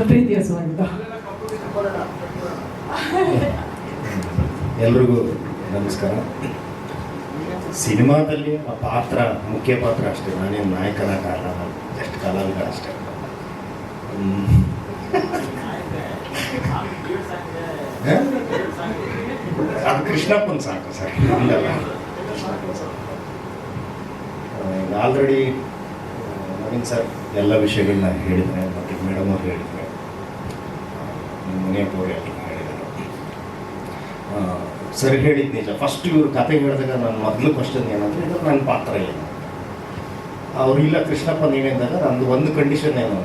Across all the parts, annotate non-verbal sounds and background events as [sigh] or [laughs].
ಪ್ರೀತಿಯ [laughs] ಸ್ವಾಗತ ಎಲ್ರಿಗೂ ನಮಸ್ಕಾರ. ಸಿನಿಮಾದಲ್ಲಿ ಆ ಪಾತ್ರ ಮುಖ್ಯ ಪಾತ್ರ ಅಷ್ಟೇ. ನಾನೇನು ನಾಯಕನ ಕಾರಣ ಎಷ್ಟು ಕಲಾವಿದ ಅಷ್ಟೇ? ಅದು ಕೃಷ್ಣಪ್ಪನ್ ಸಾಕು ಸರ್ ಆಲ್ರೆಡಿ ನವೀನ್ ಸರ್ ಎಲ್ಲ ವಿಷಯಗಳನ್ನ ಹೇಳಿದ್ರೆ ಮತ್ತು ಮೇಡಮ್ ಅವ್ರು ಹೇಳಿದ್ರೆ ಮುನಿಯಪ್ಪ ಪೋರಿ ಎಲ್ಲ ಹೇಳಿದ್ದಾರೆ. ಸರ್ ಹೇಳಿದ್ ನಿಜ. ಫಸ್ಟ್ ಇವರು ಕತೆ ಹೇಳಿದಾಗ ನನ್ನ ಮೊದಲು ಕ್ವಶನ್ ಏನಂದ್ರೆ, ಇದು ನನ್ನ ಪಾತ್ರ ಏನು ಅವ್ರು, ಇಲ್ಲ ಕೃಷ್ಣಪ್ಪ ನೀವೇಂದಾಗ ನಂದು ಒಂದು ಕಂಡೀಷನ್ ಏನು?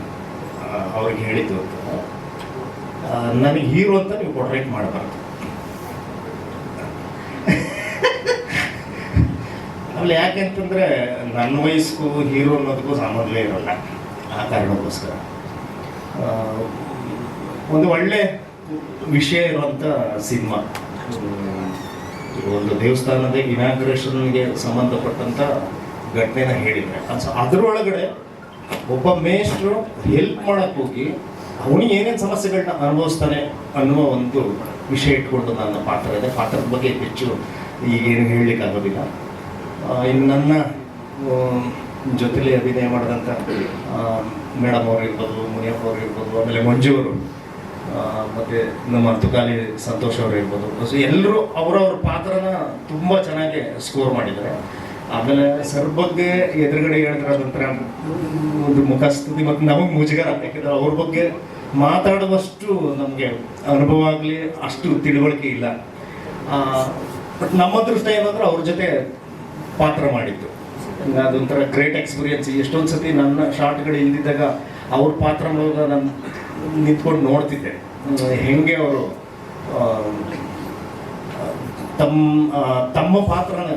ಅವ್ರಿಗೆ ಹೇಳಿದ್ದು ಅಂತ. ನನಗೆ ಹೀರೋ ಅಂತ ನೀವು ಪೋರ್ಟ್ರೇಟ್ ಮಾಡಬಾರ್ದು. ಆಮೇಲೆ ಯಾಕೆಂತಂದರೆ ನನ್ನ ವಯಸ್ಸಿಗೂ ಹೀರೋ ಅನ್ನೋದಕ್ಕೂ ಸಾಮಾನ್ಯ ಇರೋಲ್ಲ. ಆ ಕಾರಣಕ್ಕೋಸ್ಕರ. ಒಂದು ಒಳ್ಳೆ ವಿಷಯ ಇರುವಂಥ ಸಿನಿಮಾ. ಒಂದು ದೇವಸ್ಥಾನದ ಇನಾಗ್ರೇಷನ್ಗೆ ಸಂಬಂಧಪಟ್ಟಂಥ ಘಟನೆನ ಹೇಳಿದ್ರೆ. ಅದು ಅದರೊಳಗಡೆ ಒಬ್ಬ ಮೇಷ್ಟ್ರು ಹೆಲ್ಪ್ ಮಾಡೋಕ್ಕೆ ಹೋಗಿ ಅವನಿಗೆ ಏನೇನು ಸಮಸ್ಯೆಗಳನ್ನ ಅನುಭವಿಸ್ತಾನೆ ಅನ್ನುವ ಒಂದು ವಿಷಯ ಇಟ್ಕೊಂಡು ನನ್ನ ಪಾತ್ರ ಇದೆ. ಪಾತ್ರದ ಬಗ್ಗೆ ಹೆಚ್ಚು ಈಗೇನು ಹೇಳಲಿಕ್ಕೆ ಆಗೋದಿಲ್ಲ ಆ, ಇನ್ನು ನನ್ನ ಜೊತೆಲಿ ಅಭಿನಯ ಮಾಡಿದಂಥ ಮೇಡಮ್ ಅವ್ರು ಇರ್ಬೋದು, ಮುನಿಯಪ್ಪ ಅವ್ರು ಇರ್ಬೋದು, ಆಮೇಲೆ ಮಂಜು ಅವರು ಮತ್ತು ನಮ್ಮ ತುಕಾಲಿ ಸಂತೋಷ್ ಅವರು ಇರ್ಬೋದು. ಸೊ ಎಲ್ಲರೂ ಅವರವ್ರ ಪಾತ್ರನ ತುಂಬ ಚೆನ್ನಾಗಿ ಸ್ಕೋರ್ ಮಾಡಿದ್ದಾರೆ. ಆಮೇಲೆ ಸರ್ ಬಗ್ಗೆ ಎದುರುಗಡೆ ಹೇಳಿದ್ರೆ ನಂತರ ಒಂದು ಮುಖ ಸ್ತುತಿ ಮತ್ತು ನಮಗೆ ಮುಜುಗರ ಯಾಕಂದ್ರೆ ಅವ್ರ ಬಗ್ಗೆ ಮಾತಾಡುವಷ್ಟು ನಮಗೆ ಅನುಭವ ಆಗಲಿ ಅಷ್ಟು ತಿಳುವಳಿಕೆ ಇಲ್ಲ. ಬಟ್ ನಮ್ಮ ಅದೃಷ್ಟ ಏನಂದ್ರೆ ಅವ್ರ ಜೊತೆ ಪಾತ್ರ ಮಾಡಿದ್ದು. ಅದೊಂಥರ ಗ್ರೇಟ್ ಎಕ್ಸ್ಪೀರಿಯನ್ಸ್ ಎಷ್ಟೊಂದು ಸತಿ ನನ್ನ ಶಾರ್ಟ್ಗಳು ಇಲ್ದಿದ್ದಾಗ ಅವ್ರ ಪಾತ್ರ ಮೂಲಕ ನಾನು ನಿಂತ್ಕೊಂಡು ನೋಡ್ತಿದ್ದೆ. ಹೆಂಗೆ ಅವರು ತಮ್ಮ ತಮ್ಮ ಪಾತ್ರನ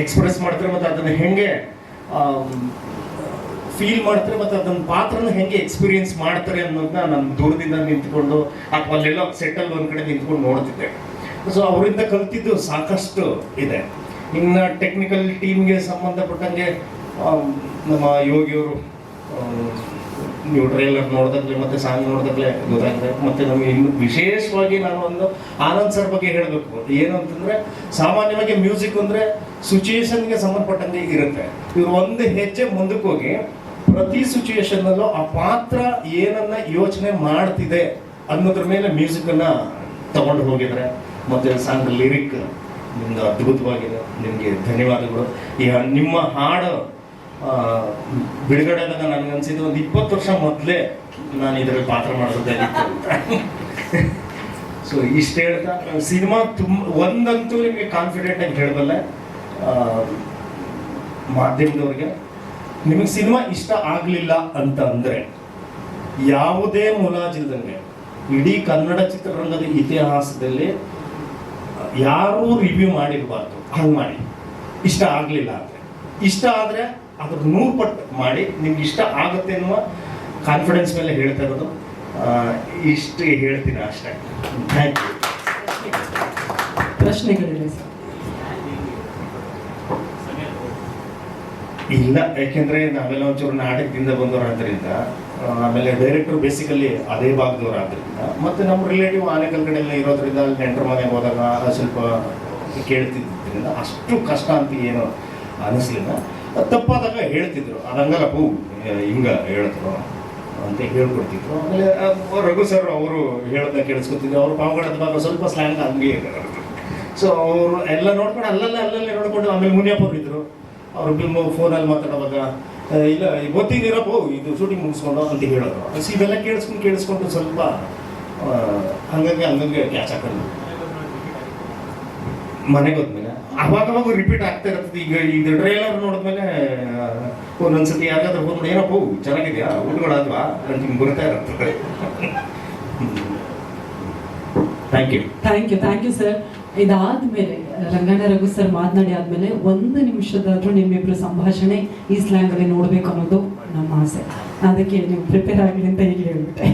ಎಕ್ಸ್ಪ್ರೆಸ್ ಮಾಡ್ತಾರೆ ಮತ್ತು ಅದನ್ನು ಹೆಂಗೆ ಫೀಲ್ ಮಾಡ್ತಾರೆ ಮತ್ತು ಅದನ್ನ ಪಾತ್ರನ ಹೆಂಗೆ ಎಕ್ಸ್ಪೀರಿಯನ್ಸ್ ಮಾಡ್ತಾರೆ ಅನ್ನೋದನ್ನ ನಾನು ದೂರದಿಂದ ನಿಂತ್ಕೊಂಡು ಅಥವಾ ಅಲ್ಲೆಲ್ಲ ಸೆಟಲ್ ಒಂದು ಕಡೆ ನಿಂತ್ಕೊಂಡು ನೋಡ್ತಿದ್ದೆ. ಸೊ ಅವರಿಂದ ಕಲ್ತಿದ್ದು ಸಾಕಷ್ಟು ಇದೆ. ಇನ್ನು ಟೆಕ್ನಿಕಲ್ ಟೀಮ್ಗೆ ಸಂಬಂಧಪಟ್ಟಂಗೆ ನಮ್ಮ ಯೋಗಿಯವರು ನೀವು ಟ್ರೈಲರ್ ನೋಡಿದಾಗಲೇ ಮತ್ತೆ ಸಾಂಗ್ ನೋಡಿದಾಗಲೇ ಗೊತ್ತಾಗಿದೆ ಮತ್ತೆ ನಮಗೆ ಇನ್ನು ವಿಶೇಷವಾಗಿ ನಾನು ಒಂದು ಆನಂದ್ ಸರ್ ಬಗ್ಗೆ ಹೇಳಬೇಕು. ಏನು ಸಾಮಾನ್ಯವಾಗಿ ಮ್ಯೂಸಿಕ್ ಅಂದ್ರೆ ಸಿಚುಯೇಷನ್ಗೆ ಸಂಬಂಧಪಟ್ಟಂಗೆ ಇರುತ್ತೆ. ಇವರು ಒಂದು ಹೆಜ್ಜೆ ಮುಂದಕ್ಕೆ ಹೋಗಿ ಪ್ರತಿ ಸಿಚುಯೇಷನ್ ಅಲ್ಲೂ ಆ ಪಾತ್ರ ಏನನ್ನ ಯೋಚನೆ ಮಾಡ್ತಿದೆ ಅನ್ನೋದ್ರ ಮೇಲೆ ಮ್ಯೂಸಿಕ್ ಅನ್ನ ತಗೊಂಡು ಹೋಗಿದ್ದಾರೆ ಮತ್ತೆ ಸಾಂಗ್ ಲಿರಿಕ್ ನಿಮ್ದು ಅದ್ಭುತವಾಗಿದೆ. ನಿಮಗೆ ಧನ್ಯವಾದಗಳು. ಈ ನಿಮ್ಮ ಹಾಡು ಬಿಡುಗಡೆ ಆದಾಗ ನನಗೆ ಅನ್ಸಿದ್ದು ಒಂದು ಇಪ್ಪತ್ತು ವರ್ಷ ಮೊದಲೇ ನಾನು ಇದರಲ್ಲಿ ಪಾತ್ರ ಮಾಡೋದಾಗಿತ್ತು ಅಂತ. ಸೊ ಇಷ್ಟು ಹೇಳ್ತಾ ಸಿನಿಮಾ ತುಂಬ ಒಂದಂತೂ ನಿಮಗೆ ಕಾನ್ಫಿಡೆಂಟ್ ಆಗಿ ಹೇಳಬಲ್ಲೆ. ಮಾಧ್ಯಮದವ್ರಿಗೆ. ನಿಮಗೆ ಸಿನಿಮಾ ಇಷ್ಟ ಆಗಲಿಲ್ಲ ಅಂತ ಅಂದರೆ ಯಾವುದೇ ಮುಲಾಜಿಲ್ದಂಗೆ, ಇಡೀ ಕನ್ನಡ ಚಿತ್ರರಂಗದ ಇತಿಹಾಸದಲ್ಲಿ ಯಾರೂ ರಿವ್ಯೂ ಮಾಡಿರಬಾರ್ದು. ಹಂಗೆ ಮಾಡಿ. ಇಷ್ಟ ಆಗಲಿಲ್ಲ ಅಂದರೆ ಇಷ್ಟ ಆದರೆ ಅದ್ರ ನೂರು ಪಟ್ಟು ಮಾಡಿ. ನಿಮ್ಗೆ ಇಷ್ಟ ಆಗುತ್ತೆ ಅನ್ನುವ ಕಾನ್ಫಿಡೆನ್ಸ್ ಮೇಲೆ ಹೇಳ್ತಾ ಇರೋದು. ಇಷ್ಟು ಹೇಳ್ತೀನಿ ಅಷ್ಟೇ. ಥ್ಯಾಂಕ್ ಯು ಪ್ರಶ್ನೆಗಳಿವೆ, ಸರ್. ಇಲ್ಲ ಯಾಕೆಂದ್ರೆ ನಾವೆಲ್ಲ ಒಂಚೂರು ನಾಟಕದಿಂದ ಬಂದವರಾದ್ರಿಂದ ಆಮೇಲೆ ಡೈರೆಕ್ಟರ್ ಬೇಸಿಕಲಿ ಅದೇ ಭಾಗದವರಾದ್ರಿಂದ, ಮತ್ತೆ ನಮ್ಮ ರಿಲೇಟಿವ್ ಆನೆಕಲ್ ಕಡೆ ಎಲ್ಲ ಇರೋದ್ರಿಂದ ಅಲ್ಲಿ ನೆಂಟರ ಮನೆಗೆ ಹೋದಾಗ ಸ್ವಲ್ಪ ಕೇಳ್ತಿದ್ದರಿಂದ ಅಷ್ಟು ಕಷ್ಟ ಅಂತ ಏನು ಅನಿಸ್ಲಿಲ್ಲ. ತಪ್ಪಾದಾಗ ಹೇಳ್ತಿದ್ರು ಅದಂಗಲ್ಲ ಹೂ ಹಿಂಗ ಹೇಳಿದ್ರು ಅಂತ ಹೇಳ್ಕೊಡ್ತಿದ್ರು. ಆಮೇಲೆ ರಘು ಸರ್ ಅವರು ಹೇಳೋದನ್ನ ಕೇಳಿಸ್ಕೊತಿದ್ರು. ಅವ್ರು ಪಾವಗಡದ ಭಾಗ ಸ್ವಲ್ಪ ಸ್ಲ್ಯಾಂಗ್ ಹಂಗೆ ಸೊ ಅವರು ಎಲ್ಲ ನೋಡ್ಕೊಂಡು ಅಲ್ಲಲ್ಲೇ ಅಲ್ಲಲ್ಲೇ ನೋಡ್ಕೊಂಡು ಆಮೇಲೆ ಮುನಿಯಪ್ಪ ಇದ್ರು. ಅವ್ರು ಬಿಮ್ಮು ಫೋನಲ್ಲಿ ಮಾತಾಡುವಾಗ "ಆ, ಇಲ್ಲ ಗೊತ್ತಿದ್ದೀರಪ್ಪ ಇದು ಶೂಟಿಂಗ್ ಮುಗಿಸ್ಕೊಂಡು ಅಂತ ಹೇಳೋದು. ಸೊ ಇವೆಲ್ಲ ಕೇಳಿಸ್ಕೊಂಡು ಕೇಳಿಸ್ಕೊಂಡು ಸ್ವಲ್ಪ ಹಂಗಂಗೆ ಹಂಗಂಗೆ ಕ್ಯಾಚ್ ಹಾಕೊಂಡು ಮನೆಗೆ ಹೋದ್ಮೇಲೆ. ಅವಾಗ ಅವಾಗ ರಿಪೀಟ್ ಆಗ್ತಾ ಇರ್ತದೆ ಈಗ ಇದು ಟ್ರೇಲರ್ ನೋಡಿದ್ಮೇಲೆ ಒಂದೊಂದ್ಸತಿ ಯಾರಿಗಾದ್ರೂ ನೋಡಿ ಏನಪ್ಪ ಹೂ ಚೆನ್ನಾಗಿದೆಯಾ? ಊಟಗಳಾದ್ವಾ ಅಂತ ಹಿಂಗೆ ಬರ್ತಾ ಇರ್ತದೆ thank you thank you thank you sir ಇದಾದ್ಮೇಲೆ, ರಂಗಣ್ಣ ರಘು ಸರ್ ಮಾತನಾಡಿ ಆದ್ಮೇಲೆ ಒಂದು ನಿಮಿಷದಾದ್ರೂ ನಿಮ್ಮಿಬ್ರು ಸಂಭಾಷಣೆ ಈ ಸ್ಲ್ಯಾಂಗ್ ಅಲ್ಲಿ ನೋಡ್ಬೇಕು ಅನ್ನೋದು ನಮ್ಮ ಆಸೆ. ಅದಕ್ಕೆ ನೀವು ಪ್ರಿಪೇರ್ ಆಗಲಿ ಅಂತ ಹೇಳಿ ಹೇಳ್ಬಿಟ್ಟೆ.